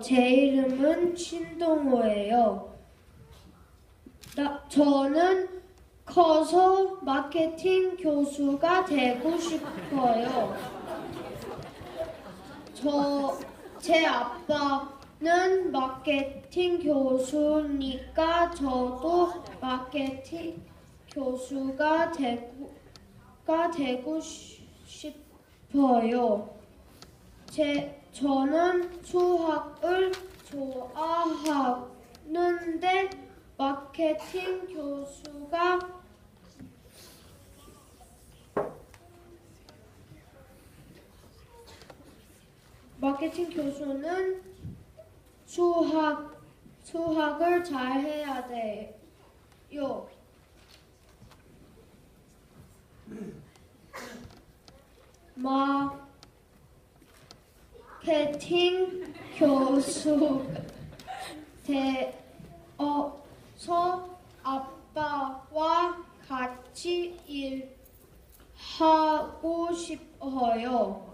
제 이름은 신동호예요. 나, 저는 커서 마케팅 교수가 되고 싶어요. 저, 제 아빠는 마케팅 교수니까 저도 마케팅 교수가 되고, 가 되고 싶- 싶어요. 제, 저는 수학을 좋아하는데 마케팅 교수가 마케팅 교수는 수학 수학을 잘 해야 돼요. 마케팅 교수 되어서 아빠와 같이 일하고 싶어요.